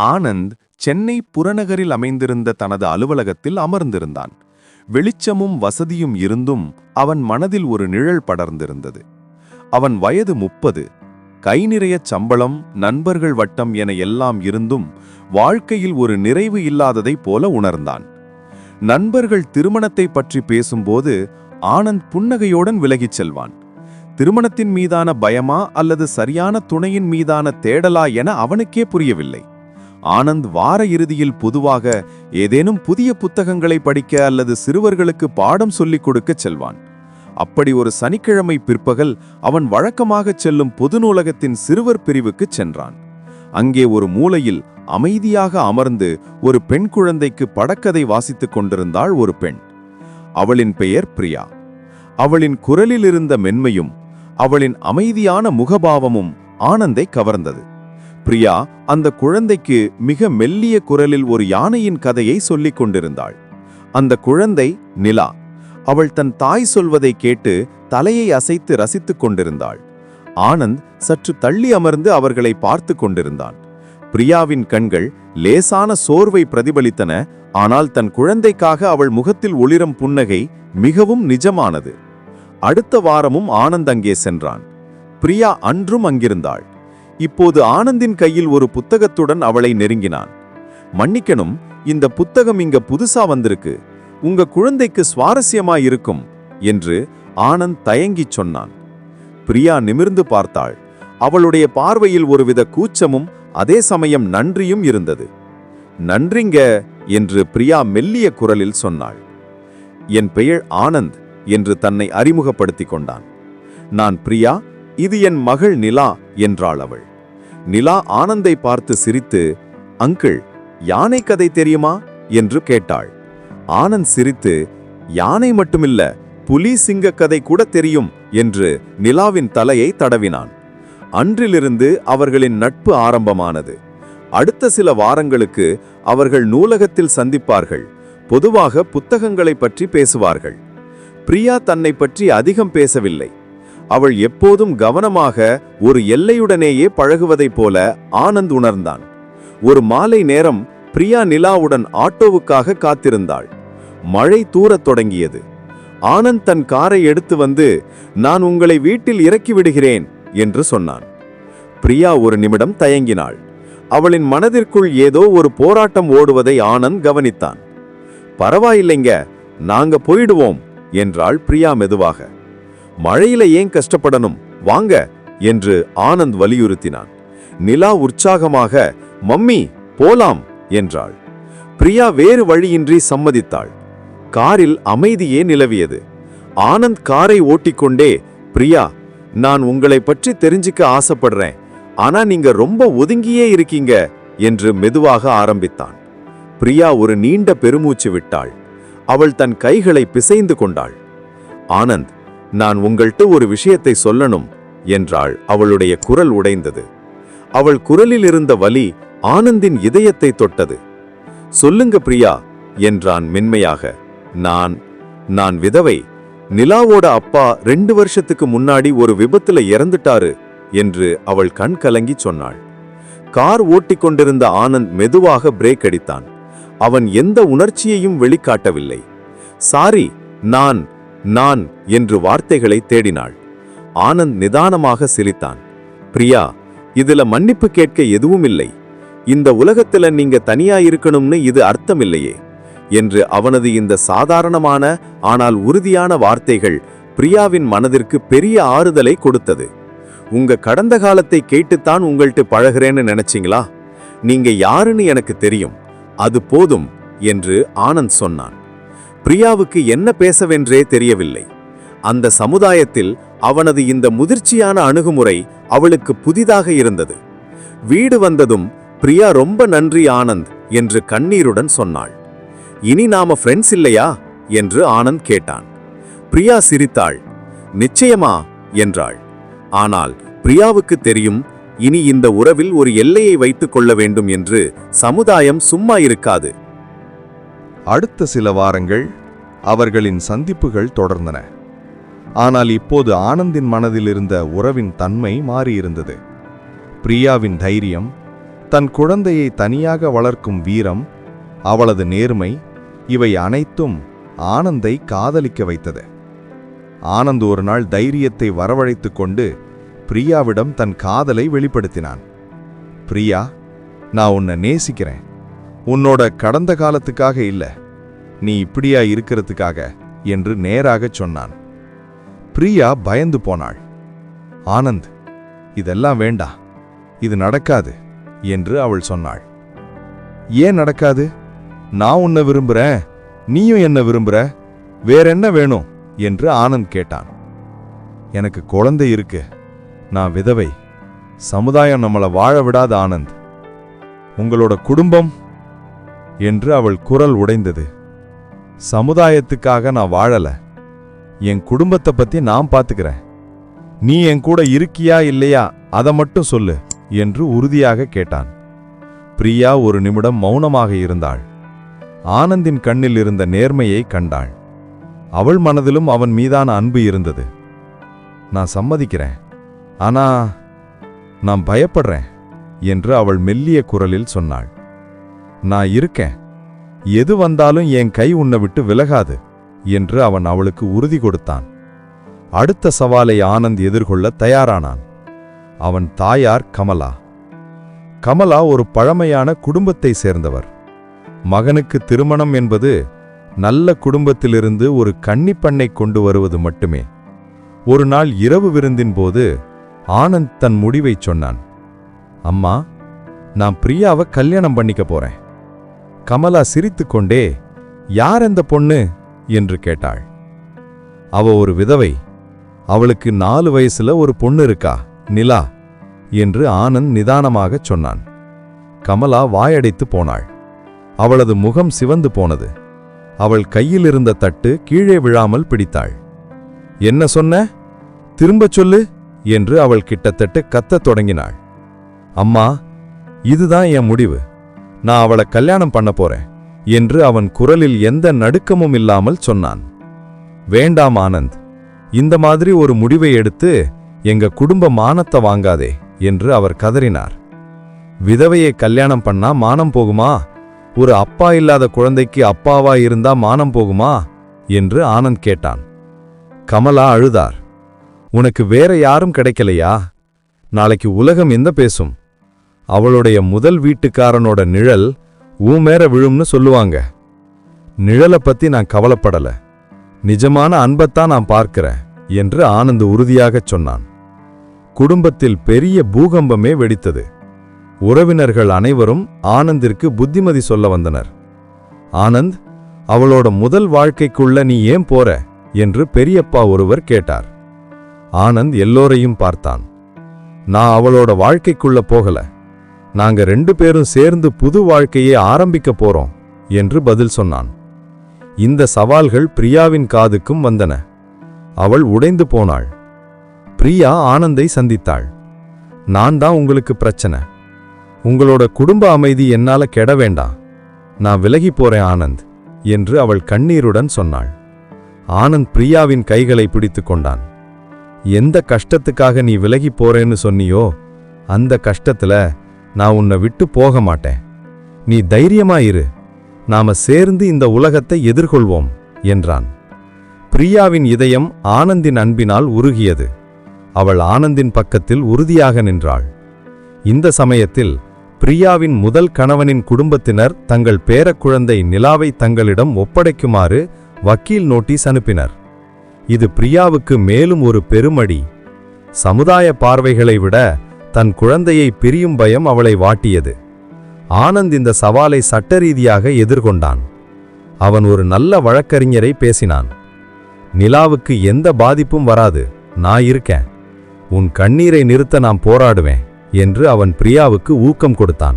ஆனந்த் சென்னை புறநகரில் அமைந்திருந்த தனது அலுவலகத்தில் அமர்ந்திருந்தான். வெளிச்சமும் வசதியும் இருந்தும் அவன் மனதில் ஒரு நிழல் படர்ந்திருந்தது. அவன் வயது முப்பது. கை நிறையச் சம்பளம் நண்பர்கள் வட்டம் என எல்லாம் இருந்தும் வாழ்க்கையில் ஒரு நிறைவு இல்லாததைப் போல உணர்ந்தான். நண்பர்கள் திருமணத்தை பற்றி பேசும்போது ஆனந்த் புன்னகையுடன் விலகிச் செல்வான். திருமணத்தின் மீதான பயமா அல்லது சரியான துணையின் மீதான தேடலா என அவனுக்கே புரியவில்லை. ஆனந்த் வார இறுதியில் பொதுவாக ஏதேனும் புதிய புத்தகங்களை படிக்க அல்லது சிறுவர்களுக்கு பாடம் சொல்லிக் கொடுக்க செல்வான். அப்படி ஒரு சனிக்கிழமை பிற்பகல் அவன் வழக்கமாகச் செல்லும் பொது நூலகத்தின் சிறுவர் பிரிவுக்குச் சென்றான். அங்கே ஒரு மூலையில் அமைதியாக அமர்ந்து ஒரு பெண் குழந்தைக்கு படக்கதை வாசித்துக் கொண்டிருந்தாள் ஒரு பெண். அவளின் பெயர் பிரியா. அவளின் குரலில் இருந்த மென்மையும் அவளின் அமைதியான முகபாவமும் ஆனந்தை கவர்ந்தது. பிரியா அந்த குழந்தைக்கு மிக மெல்லிய குரலில் ஒரு யானையின் கதையை சொல்லிக் கொண்டிருந்தாள். அந்த குழந்தை நிலா. அவள் தன் தாய் சொல்வதை கேட்டு தலையை அசைத்து ரசித்துக் கொண்டிருந்தாள். ஆனந்த் சற்று தள்ளி அமர்ந்து அவர்களை பார்த்து கொண்டிருந்தான். பிரியாவின் கண்கள் லேசான சோர்வை பிரதிபலித்தன ஆனால் தன் குழந்தைக்காக அவள் முகத்தில் ஒளிரும் புன்னகை மிகவும் நிஜமானது. அடுத்த வாரமும் ஆனந்த் அங்கே சென்றான். பிரியா அன்றும் அங்கிருந்தாள். இப்போது ஆனந்தின் கையில் ஒரு புத்தகத்துடன் அவளை நெருங்கினான். மன்னிக்கணும் இந்த புத்தகம் இங்க புதுசா வந்திருக்கு. உங்க குழந்தைக்கு சுவாரஸ்யமா இருக்கும் என்று ஆனந்த் தயங்கிச் சொன்னான். பிரியா நிமிர்ந்து பார்த்தாள். அவளுடைய பார்வையில் ஒருவித கூச்சமும் அதே சமயம் நன்றியும் இருந்தது. நன்றிங்க என்று பிரியா மெல்லிய குரலில் சொன்னாள். என் பெயர் ஆனந்த் என்று தன்னை அறிமுகப்படுத்திக் கொண்டான். நான் பிரியா இது என் மகள் நிலா என்றாள் அவள். நிலா ஆனந்தை பார்த்து சிரித்து அங்கிள் யானை கதை தெரியுமா? என்று கேட்டாள். ஆனந்த் சிரித்து யானை மட்டுமில்ல புலி சிங்க கதை கூட தெரியும் என்று நிலாவின் தலையை தடவினான். அன்றிலிருந்து அவர்களின் நட்பு ஆரம்பமானது. அடுத்த சில வாரங்களுக்கு அவர்கள் நூலகத்தில் சந்திப்பார்கள். பொதுவாக புத்தகங்களை பற்றி பேசுவார்கள். பிரியா தன்னை பற்றி அதிகம் பேசவில்லை. அவள் எப்போதும் கவனமாக ஒரு எல்லையுடனேயே பழகுவதைப் போல ஆனந்த் உணர்ந்தான். ஒரு மாலை நேரம் பிரியா நிலாவுடன் ஆட்டோவுக்காக காத்திருந்தாள். மழை தூரத் தொடங்கியது. ஆனந்த் தன் காரை எடுத்து வந்து நான் உங்களை வீட்டில் இறக்கி விடுகிறேன் என்று சொன்னான். பிரியா ஒரு நிமிடம் தயங்கினாள். அவளின் மனதிற்குள் ஏதோ ஒரு போராட்டம் ஓடுவதை ஆனந்த் கவனித்தான். பரவாயில்லைங்க நாங்க போயிடுவோம் என்றாள் பிரியா மெதுவாக. மழையில ஏன் கஷ்டப்படணும்? வாங்க என்று ஆனந்த் வலியுறுத்தினான். நிலா உற்சாகமாக மம்மி போலாம் என்றாள். பிரியா வேறு வழியின்றி சம்மதித்தாள். காரில் அமைதியே நிலவியது. ஆனந்த் காரை ஓட்டிக்கொண்டே பிரியா நான் உங்களை பற்றி தெரிஞ்சுக்க ஆசைப்படுறேன். ஆனா நீங்க ரொம்ப ஒதுங்கியே இருக்கீங்க என்று மெதுவாக ஆரம்பித்தான். பிரியா ஒரு நீண்ட பெருமூச்சு விட்டாள். அவள் தன் கைகளை பிசைந்து கொண்டாள். ஆனந்த் நான் உங்கள்கிட்ட ஒரு விஷயத்தை சொல்லணும் என்றாள். அவளுடைய குரல் உடைந்தது. அவள் குரலில் இருந்த வலி ஆனந்தின் இதயத்தை தொட்டது. சொல்லுங்க பிரியா என்றான் மென்மையாக. நான் நான் விதவை. நிலாவோட அப்பா ரெண்டு வருஷத்துக்கு முன்னாடி ஒரு விபத்துல இறந்துட்டாரு என்று அவள் கண் கலங்கி சொன்னாள். கார் ஓட்டிக் கொண்டிருந்த ஆனந்த் மெதுவாக பிரேக் அடித்தான். அவன் எந்த உணர்ச்சியையும் வெளிக்காட்டவில்லை. சாரி நான் நான் என்று வார்த்தைகளை தேடினாள். ஆனந்த் நிதானமாக சிரித்தான். பிரியா இதுல மன்னிப்பு கேட்க எதுவும் இல்லை இந்த உலகத்துல நீங்க தனியா இருக்கணும்னு இது அர்த்தமில்லையே என்று அவனது இந்த சாதாரணமான ஆனால் உறுதியான வார்த்தைகள் பிரியாவின் மனதிற்கு பெரிய ஆறுதலை கொடுத்தது. உங்க கடந்த காலத்தை கேட்டுத்தான் உங்கள்ட்ட பழகுறேன்னு நினைச்சீங்களா? நீங்க யாருன்னு எனக்கு தெரியும். அது போதும் என்று ஆனந்த் சொன்னான். பிரியாவுக்கு என்ன பேசவென்றே தெரியவில்லை. அந்த சமுதாயத்தில் அவனது இந்த முதிர்ச்சியான அணுகுமுறை அவளுக்கு புதிதாக இருந்தது. வீடு வந்ததும் பிரியா ரொம்ப நன்றி ஆனந்த் என்று கண்ணீருடன் சொன்னாள். இனி நாம ஃப்ரெண்ட்ஸ் இல்லையா? என்று ஆனந்த் கேட்டான். பிரியா சிரித்தாள். நிச்சயமா என்றாள். ஆனால் பிரியாவுக்கு தெரியும் இனி இந்த உறவில் ஒரு எல்லையை வைத்துக் கொள்ள வேண்டும் என்று சமுதாயம் சும்மா இருக்காது. அடுத்த சில வாரங்கள் அவர்களின் சந்திப்புகள் தொடர்ந்தன. ஆனால் இப்போது ஆனந்தின் மனதில் இருந்த உறவின் தன்மை மாறியிருந்தது. பிரியாவின் தைரியம் தன் குழந்தையை தனியாக வளர்க்கும் வீரம் அவளது நேர்மை இவை அனைத்தும் ஆனந்தை காதலிக்க வைத்தது. ஆனந்த் ஒரு நாள் தைரியத்தை வரவழைத்து கொண்டு பிரியாவிடம் தன் காதலை வெளிப்படுத்தினான். பிரியா நான் உன்னை நேசிக்கிறேன். உன்னோட கடந்த காலத்துக்காக இல்ல. நீ இப்படியா இருக்கிறதுக்காக என்று நேராகச் சொன்னான். பிரியா பயந்து போனாள். ஆனந்த் இதெல்லாம் வேண்டா. இது நடக்காது என்று அவள் சொன்னாள். ஏன் நடக்காது? நான் உன்னை விரும்புறேன். நீயும் என்ன விரும்புற. வேற என்ன வேணும்? என்று ஆனந்த் கேட்டான். எனக்கு குழந்தை இருக்கு. நான் விதவை. சமுதாயம் நம்மளை வாழ விடாத ஆனந்த். உங்களோட குடும்பம் என்று அவள் குரல் உடைந்தது. சமுதாயத்துக்காக நான் வாழல. என் குடும்பத்தை பத்தி நான் பார்த்துக்கிறேன் நீ என் கூட இருக்கியா இல்லையா அதை மட்டும் சொல்லு என்று உறுதியாக கேட்டான். பிரியா ஒரு நிமிடம் மௌனமாக இருந்தாள். ஆனந்தின் கண்ணில் இருந்த நேர்மையை கண்டாள். அவள் மனதிலும் அவன் மீதான அன்பு இருந்தது. நான் சம்மதிக்கிறேன். ஆனா நான் பயப்படுறேன் என்று அவள் மெல்லிய குரலில் சொன்னாள். நான் இருக்கேன். எது வந்தாலும் என் கை உன்னை விட்டு விலகாது என்று அவன் அவளுக்கு உறுதி கொடுத்தான். அடுத்த சவாலை ஆனந்த் எதிர்கொள்ள தயாரானான். அவன் தாயார் கமலா. கமலா ஒரு பழமையான குடும்பத்தை சேர்ந்தவர். மகனுக்கு திருமணம் என்பது நல்ல குடும்பத்திலிருந்து ஒரு கன்னிப்பெண்ணை கொண்டு வருவது மட்டுமே. ஒரு நாள் இரவு விருந்தின் போது ஆனந்த் தன் முடிவைச் சொன்னான். அம்மா நான் பிரியாவை கல்யாணம் பண்ணிக்க போறேன். கமலா சிரித்துக்கொண்டே யார் அந்த பொண்ணு? என்று கேட்டாள். அவ ஒரு விதவை. அவளுக்கு நாலு வயசுல ஒரு பொண்ணு இருக்கா நிலா என்று ஆனந்த் நிதானமாகச் சொன்னான். கமலா வாயடைத்து போனாள். அவளது முகம் சிவந்து போனது. அவள் கையில் இருந்த தட்டு கீழே விழாமல் பிடித்தாள். என்ன சொன்ன? திரும்பச் சொல்லு என்று அவள் கிட்டத்தட்ட கத்தத் தொடங்கினாள். அம்மா இதுதான் என் முடிவு. நான் அவளை கல்யாணம் பண்ண போறேன் என்று அவன் குரலில் எந்த நடுக்கமும் இல்லாமல் சொன்னான். வேண்டாம் ஆனந்த். இந்த மாதிரி ஒரு முடிவை எடுத்து எங்க குடும்ப மானத்தை வாங்காதே என்று அவர் கதறினார். விதவையை கல்யாணம் பண்ணா மானம் போகுமா? ஒரு அப்பா இல்லாத குழந்தைக்கு அப்பாவா இருந்தா மானம் போகுமா? என்று ஆனந்த் கேட்டான். கமலா அழுதார். உனக்கு வேற யாரும் கிடைக்கலையா? நாளைக்கு உலகம் எந்த பேசும்? அவளுடைய முதல் வீட்டுக்காரனோட நிழல் ஊமேற விழும்னு சொல்லுவாங்க. நிழலை பத்தி நான் கவலைப்படல. நிஜமான அன்பத்தான் நான் பார்க்கிறேன் என்று ஆனந்த் உறுதியாகச் சொன்னான். குடும்பத்தில் பெரிய பூகம்பமே வெடித்தது. உறவினர்கள் அனைவரும் ஆனந்திற்கு புத்திமதி சொல்ல வந்தனர். ஆனந்த் அவளோட முதல் வாழ்க்கைக்குள்ள நீ ஏன் போற? என்று பெரியப்பா ஒருவர் கேட்டார். ஆனந்த் எல்லோரையும் பார்த்தான். நான் அவளோட வாழ்க்கைக்குள்ள போகல. நாங்க ரெண்டு பேரும் சேர்ந்து புது வாழ்க்கையை ஆரம்பிக்க போறோம் என்று பதில் சொன்னான். இந்த சவால்கள் பிரியாவின் காதுக்கும் வந்தன. அவள் உடைந்து போனாள். பிரியா ஆனந்தை சந்தித்தாள். நான் தான் உங்களுக்கு பிரச்சனை. உங்களோட குடும்ப அமைதி என்னால கெட வேண்டாம் நான் விலகி போறேன் ஆனந்த் என்று அவள் கண்ணீருடன் சொன்னாள். ஆனந்த் பிரியாவின் கைகளை பிடித்து கொண்டான். எந்த கஷ்டத்துக்காக நீ விலகி போறேன்னு சொன்னியோ அந்த கஷ்டத்துல நான் உன்னை விட்டு போக மாட்டேன். நீ தைரியமாயிரு. நாம சேர்ந்து இந்த உலகத்தை எதிர்கொள்வோம் என்றான். பிரியாவின் இதயம் ஆனந்தின் அன்பினால் உருகியது. அவள் ஆனந்தின் பக்கத்தில் உறுதியாக நின்றாள். இந்த சமயத்தில் பிரியாவின் முதல் கணவனின் குடும்பத்தினர் தங்கள் பேரக்குழந்தை நிலாவை தங்களிடம் ஒப்படைக்குமாறு வக்கீல் நோட்டீஸ் அனுப்பினர். இது பிரியாவுக்கு மேலும் ஒரு பெருமடி. சமுதாய பார்வைகளை விட தன் குழந்தையை பிரியும் பயம் அவளை வாட்டியது. ஆனந்த் இந்த சவாலை சட்டரீதியாக எதிர்கொண்டான். அவன் ஒரு நல்ல வழக்கறிஞரை பேசினான். நிலாவுக்கு எந்த பாதிப்பும் வராது நான் இருக்கேன். உன் கண்ணீரை நிறுத்த நான் போராடுவேன் என்று அவன் பிரியாவுக்கு ஊக்கம் கொடுத்தான்.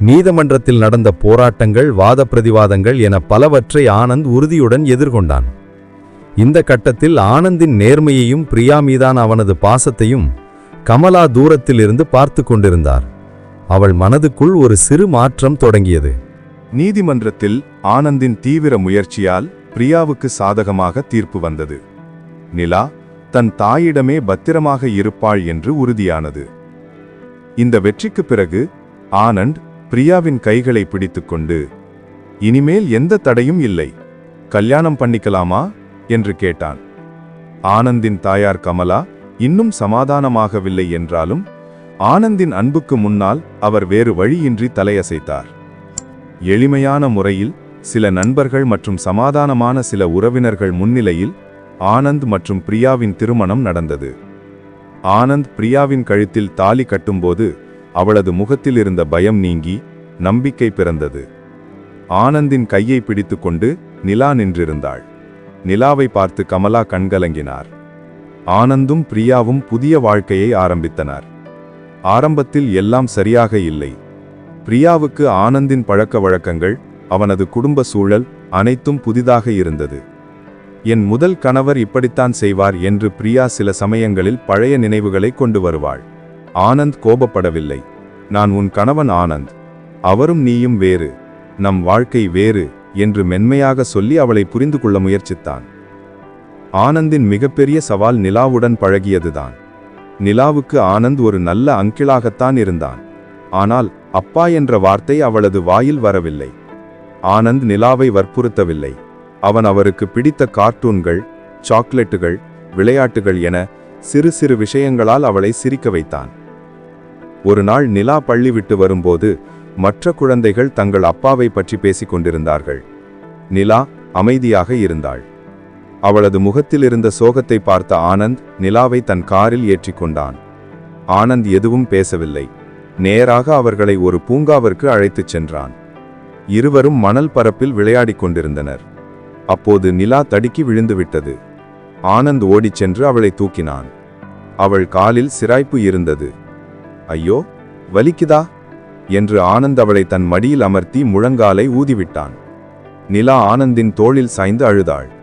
நீதிமன்றத்தில் நடந்த போராட்டங்கள் வாத பிரதிவாதங்கள் என பலவற்றை ஆனந்த் உறுதியுடன் எதிர்கொண்டான். இந்த கட்டத்தில் ஆனந்தின் நேர்மையையும் பிரியா மீதான அவனது பாசத்தையும் கமலா தூரத்திலிருந்து பார்த்து கொண்டிருந்தார். அவள் மனதுக்குள் ஒரு சிறு மாற்றம் தொடங்கியது. நீதிமன்றத்தில் ஆனந்தின் தீவிர முயற்சியால் பிரியாவுக்கு சாதகமாக தீர்ப்பு வந்தது. நிலா தன் தாயிடமே பத்திரமாக இருப்பாள் என்று உறுதியானது. இந்த வெற்றிக்குப் பிறகு ஆனந்த் பிரியாவின் கைகளை பிடித்துக்கொண்டு இனிமேல் எந்த தடையும் இல்லை கல்யாணம் பண்ணிக்கலாமா? என்று கேட்டான். ஆனந்தின் தாயார் கமலா இன்னும் சமாதானமாகவில்லை என்றாலும் ஆனந்தின் அன்புக்கு முன்னால் அவர் வேறு வழியின்றி தலையசைத்தார். எளிமையான முறையில் சில நண்பர்கள் மற்றும் சமாதானமான சில உறவினர்கள் முன்னிலையில் ஆனந்த் மற்றும் பிரியாவின் திருமணம் நடந்தது. ஆனந்த் பிரியாவின் கழுத்தில் தாலி கட்டும்போது அவளது முகத்தில் இருந்த பயம் நீங்கி நம்பிக்கை பிறந்தது. ஆனந்தின் கையை பிடித்துக்கொண்டு நிலா நின்றிருந்தாள். நிலாவை பார்த்து கமலா கண்கலங்கினார். ஆனந்தும் பிரியாவும் புதிய வாழ்க்கையை ஆரம்பித்தனர். ஆரம்பத்தில் எல்லாம் சரியாக இல்லை. பிரியாவுக்கு ஆனந்தின் பழக்க வழக்கங்கள் அவனது குடும்ப சூழல் அனைத்தும் புதிதாக இருந்தது. என் முதல் கணவர் இப்படித்தான் செய்வார் என்று பிரியா சில சமயங்களில் பழைய நினைவுகளை கொண்டு வருவாள். ஆனந்த் கோபப்படவில்லை. நான் உன் கணவன் ஆனந்த். அவரும் நீயும் வேறு. நம் வாழ்க்கை வேறு என்று மென்மையாக சொல்லி அவளை புரிந்து கொள்ள முயற்சித்தான். ஆனந்தின் மிகப்பெரிய சவால் நிலாவுடன் பழகியதுதான். நிலாவுக்கு ஆனந்த் ஒரு நல்ல அங்கிளாகத்தான் இருந்தான். ஆனால் அப்பா என்ற வார்த்தை அவளது வாயில் வரவில்லை. ஆனந்த் நிலாவை வற்புறுத்தவில்லை. அவன் அவருக்கு பிடித்த கார்ட்டூன்கள் சாக்லேட்டுகள் விளையாட்டுகள் என சிறு சிறு விஷயங்களால் அவளை சிரிக்க வைத்தான். ஒரு நாள் நிலா பள்ளி விட்டு வரும்போது மற்ற குழந்தைகள் தங்கள் அப்பாவை பற்றி பேசிக் கொண்டிருந்தார்கள். நிலா அமைதியாக இருந்தாள். அவளது முகத்தில் இருந்த சோகத்தை பார்த்த ஆனந்த் நிலாவை தன் காரில் ஏற்றிக்கொண்டான். ஆனந்த் எதுவும் பேசவில்லை. நேராக அவர்களை ஒரு பூங்காவிற்கு அழைத்துச் சென்றான். இருவரும் மணல் பரப்பில் விளையாடிக் கொண்டிருந்தனர். அப்போது நிலா தடுக்கி விழுந்துவிட்டது ஆனந்த் ஓடிச் சென்று அவளை தூக்கினான். அவள் காலில் சிராய்ப்பு இருந்தது. ஐயோ வலிக்குதா? என்று ஆனந்த் அவளை தன் மடியில் அமர்த்தி முழங்காலை ஊதிவிட்டான். நிலா ஆனந்தின் தோளில் சாய்ந்து அழுதாள்.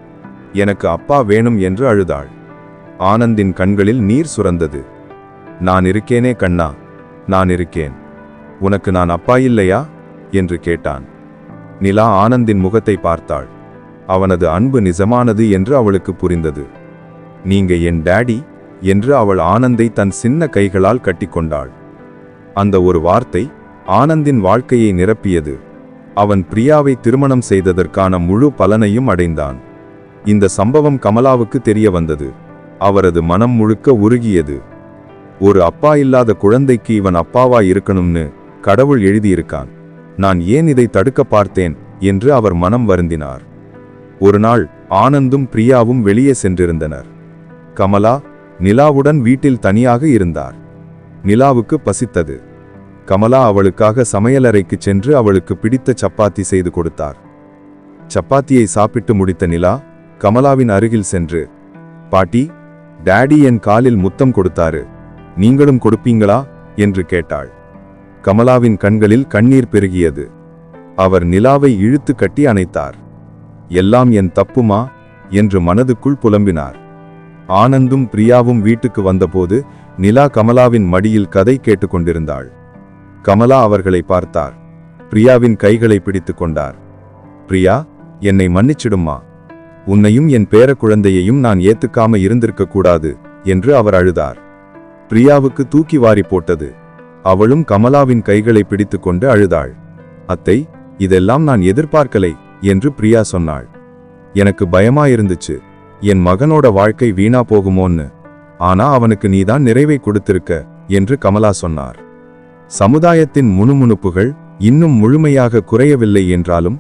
எனக்கு அப்பா வேணும் என்று அழுதாள். ஆனந்தின் கண்களில் நீர் சுரந்தது. நான் இருக்கேனே கண்ணா நான் இருக்கேன். உனக்கு நான் அப்பா இல்லையா? என்று கேட்டான். நிலா ஆனந்தின் முகத்தை பார்த்தாள். அவனது அன்பு நிஜமானது என்று அவளுக்கு புரிந்தது. நீங்க என் டேடி? என்று அவள் ஆனந்தை தன் சின்ன கைகளால் கட்டிக்கொண்டாள் அந்த ஒரு வார்த்தை ஆனந்தின் வாழ்க்கையை நிரப்பியது. அவன் பிரியாவை திருமணம் செய்ததற்கான முழு பலனையும் அடைந்தான். இந்த சம்பவம் கமலாவுக்கு தெரிய வந்தது. அவரது மனம் முழுக்க உருகியது. ஒரு அப்பா இல்லாத குழந்தைக்கு இவன் அப்பாவா இருக்கணும்னு கடவுள் எழுதியிருக்கான். நான் ஏன் இதை தடுக்க பார்த்தேன்? என்று அவர் மனம் வருந்தினார். ஒரு நாள் ஆனந்தும் பிரியாவும் வெளியே சென்றிருந்தனர். கமலா நிலாவுடன் வீட்டில் தனியாக இருந்தார். நிலாவுக்கு பசித்தது. கமலா அவளுக்காக சமையலறைக்கு சென்று அவளுக்கு பிடித்த சப்பாத்தி செய்து கொடுத்தார். சப்பாத்தியை சாப்பிட்டு முடித்த நிலா கமலாவின் அருகில் சென்று பாட்டி டாடி என் காலில் முத்தம் கொடுத்தாரு நீங்களும் கொடுப்பீங்களா? என்று கேட்டாள். கமலாவின் கண்களில் கண்ணீர் பெருகியது. அவர் நிலாவை இழுத்து கட்டி அணைத்தார். எல்லாம் என் தப்புமா? என்று மனதுக்குள் புலம்பினார். ஆனந்தும் பிரியாவும் வீட்டுக்கு வந்தபோது நிலா கமலாவின் மடியில் கதை கேட்டுக்கொண்டிருந்தாள் கமலா அவர்களை பார்த்தார். பிரியாவின் கைகளை பிடித்துக் கொண்டார். பிரியா என்னை மன்னிச்சிடுமா உன்னையும் என் பேர குழந்தையையும் நான் ஏத்துக்காம இருந்திருக்க கூடாது என்று அவர் அழுதார். பிரியாவுக்கு தூக்கி வாரி போட்டது. அவளும் கமலாவின் கைகளை பிடித்துக்கொண்டு அழுதாள். அத்தை இதெல்லாம் நான் எதிர்பார்க்கலை என்று பிரியா சொன்னாள். எனக்கு பயமா இருந்துச்சு என் மகனோட வாழ்க்கை வீணா போகுமோன்னு. ஆனா அவனுக்கு நீதான் நிறைவை கொடுத்திருக்க என்று கமலா சொன்னார். சமுதாயத்தின் முணுமுணுப்புகள் இன்னும் முழுமையாக குறையவில்லை என்றாலும்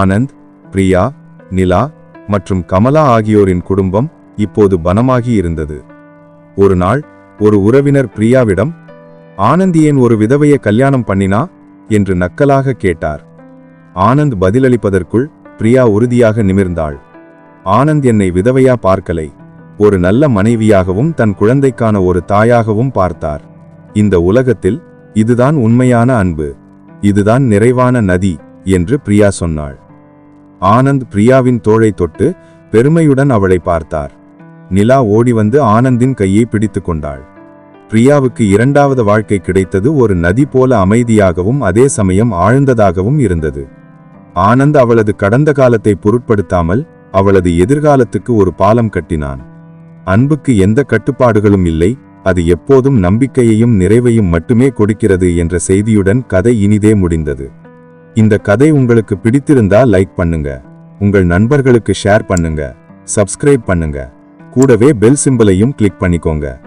ஆனந்த் பிரியா நிலா மற்றும் கமலா ஆகியோரின் குடும்பம் இப்போது பனமாகி இருந்தது. ஒரு நாள் ஒரு உறவினர் பிரியாவிடம் ஆனந்த் ஏன் ஒரு விதவையை கல்யாணம் பண்ணினா? என்று நக்கலாக கேட்டார். ஆனந்த் பதிலளிப்பதற்குள் பிரியா உறுதியாக நிமிர்ந்தாள். ஆனந்த் என்னை விதவையா பார்க்கலை. ஒரு நல்ல மனைவியாகவும் தன் குழந்தைக்கான ஒரு தாயாகவும் பார்த்தார். இந்த உலகத்தில் இதுதான் உண்மையான அன்பு. இதுதான் நிறைவான நதி என்று பிரியா சொன்னாள். ஆனந்த் பிரியாவின் தோளை தொட்டு பெருமையுடன் அவளை பார்த்தார். நிலா ஓடி வந்து ஆனந்தின் கையை பிடித்துக் கொண்டாள். பிரியாவுக்கு இரண்டாவது வாழ்க்கை கிடைத்தது ஒரு நதி போல அமைதியாகவும் அதே சமயம் ஆழ்ந்ததாகவும் இருந்தது. ஆனந்த் அவளது கடந்த காலத்தை பொருட்படுத்தாமல் அவளது எதிர்காலத்துக்கு ஒரு பாலம் கட்டினான். அன்புக்கு எந்த கட்டுப்பாடுகளும் இல்லை அது எப்போதும் நம்பிக்கையையும் நிறைவையும் மட்டுமே கொடுக்கிறது என்ற செய்தியுடன் கதை இனிதே முடிந்தது. இந்த கதை உங்களுக்கு பிடித்திருந்தா லைக் பண்ணுங்க. உங்கள் நண்பர்களுக்கு ஷேர் பண்ணுங்க. சப்ஸ்கிரைப் பண்ணுங்க. கூடவே பெல் சிம்பலையும் கிளிக் பண்ணிக்கோங்க.